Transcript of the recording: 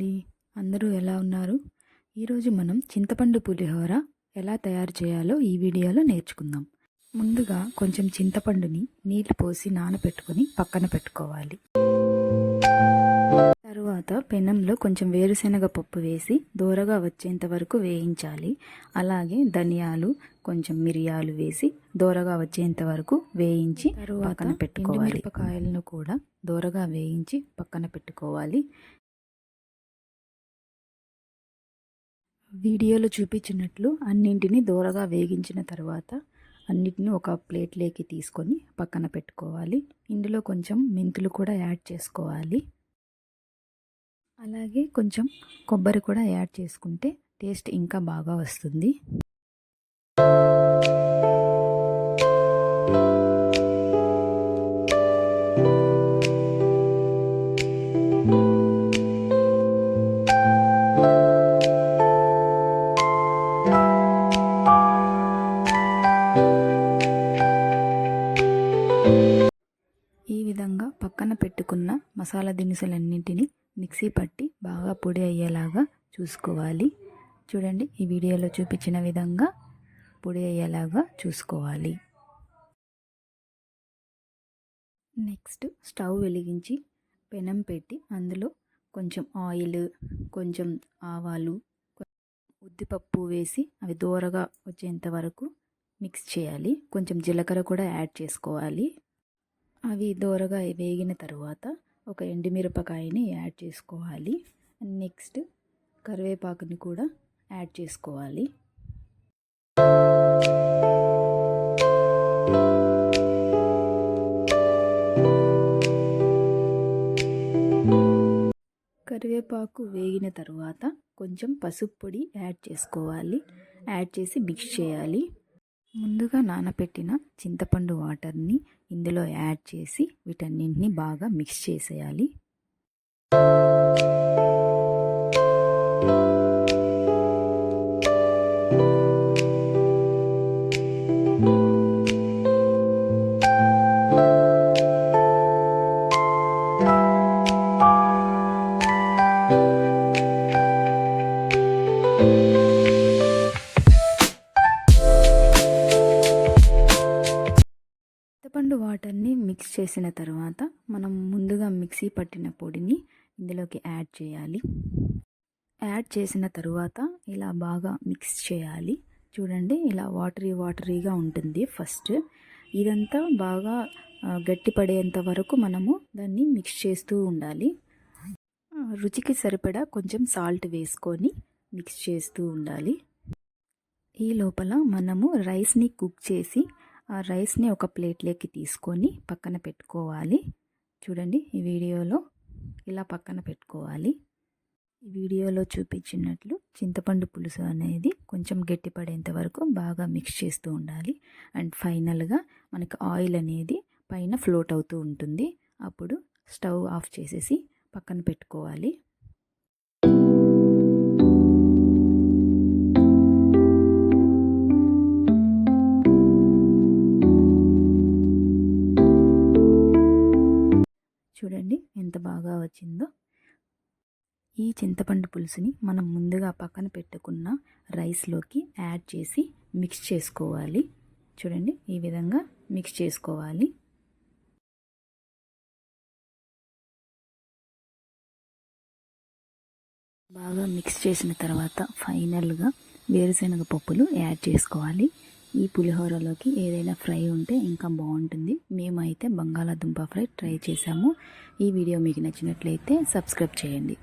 అండి అందరూ ఎలా ఉన్నారు? ఈరోజు మనం చింతపండు పులిహోర ఎలా తయారు చేయాలో ఈ వీడియోలో నేర్చుకుందాం. ముందుగా కొంచెం చింతపండుని నీళ్ళు పోసి నానబెట్టుకొని పక్కన పెట్టుకోవాలి. తరువాత పెనంలో కొంచెం వేరుశనగ పప్పు వేసి దూరగా వచ్చేంత వరకు వేయించాలి. అలాగే ధనియాలు కొంచెం మిరియాలు వేసి దూరగా వచ్చేంత వరకు వేయించి పక్కన పెట్టుకోవాలి. మిరపకాయలను కూడా దూరగా వేయించి పక్కన పెట్టుకోవాలి. వీడియోలో చూపించినట్లు అన్నింటినీ దూరగా వేగించిన తర్వాత అన్నిటిని ఒక ప్లేట్లోకి తీసుకొని పక్కన పెట్టుకోవాలి. ఇందులో కొంచెం మెంతులు కూడా యాడ్ చేసుకోవాలి. అలాగే కొంచెం కొబ్బరి కూడా యాడ్ చేసుకుంటే టేస్ట్ ఇంకా బాగా వస్తుంది. మసాలా దినుసులన్నింటినీ మిక్సీ పట్టి బాగా పొడి అయ్యేలాగా చూసుకోవాలి. చూడండి ఈ వీడియోలో చూపించిన విధంగా పొడి అయ్యేలాగా చూసుకోవాలి. నెక్స్ట్ స్టవ్ వెలిగించి పెనం పెట్టి అందులో కొంచెం ఆయిల్ కొంచెం ఆవాలు ఉద్దిపప్పు వేసి అవి దూరగా వచ్చేంత వరకు మిక్స్ చేయాలి. కొంచెం జీలకర్ర కూడా యాడ్ చేసుకోవాలి. అవి దూరగా వేగిన తర్వాత ఒక ఎండుమిరపకాయని యాడ్ చేసుకోవాలి. నెక్స్ట్ కరివేపాకుని కూడా యాడ్ చేసుకోవాలి. కరివేపాకు వేగిన తర్వాత కొంచెం పసుపు పొడి యాడ్ చేసుకోవాలి. యాడ్ చేసి మిక్స్ చేయాలి. ముందుగా నానబెట్టిన చింతపండు వాటర్ని ఇందులో యాడ్ చేసి వీటన్నింటిని బాగా మిక్స్ చేసేయాలి. చేసిన తర్వాత మనం ముందుగా మిక్సీ పట్టిన పొడిని ఇందులోకి యాడ్ చేయాలి. యాడ్ చేసిన తరువాత ఇలా బాగా మిక్స్ చేయాలి. చూడండి ఇలా వాటరీ వాటరీగా ఉంటుంది ఫస్ట్. ఇదంతా బాగా గట్టిపడేంత వరకు మనము దాన్ని మిక్స్ చేస్తూ ఉండాలి. రుచికి సరిపడా కొంచెం సాల్ట్ వేసుకొని మిక్స్ చేస్తూ ఉండాలి. ఈ లోపల మనము రైస్ని కుక్ చేసి ఆ రైస్ని ఒక ప్లేట్లోకి తీసుకొని పక్కన పెట్టుకోవాలి. చూడండి ఈ వీడియోలో ఇలా పక్కన పెట్టుకోవాలి. ఈ వీడియోలో చూపించినట్లు చింతపండు పులుసు అనేది కొంచెం గట్టిపడేంత వరకు బాగా మిక్స్ చేస్తూ ఉండాలి. అండ్ ఫైనల్గా మనకి ఆయిల్ అనేది పైన ఫ్లోట్ అవుతూ ఉంటుంది. అప్పుడు స్టవ్ ఆఫ్ చేసేసి పక్కన పెట్టుకోవాలి. ఈ చింతపండు పులుసుని మనం ముందుగా పక్కన పెట్టుకున్న రైస్లోకి యాడ్ చేసి మిక్స్ చేసుకోవాలి. చూడండి ఈ విధంగా మిక్స్ చేసుకోవాలి. బాగా మిక్స్ చేసిన తర్వాత ఫైనల్గా వేరుశనగ పప్పులు యాడ్ చేసుకోవాలి. ఈ పులిహోరలోకి ఏదైనా ఫ్రై ఉంటే ఇంకా బాగుంటుంది. మేమైతే బంగాళాదుంప ఫ్రై ట్రై చేసాము. ఈ వీడియో మీకు నచ్చినట్లయితే సబ్స్క్రైబ్ చేయండి.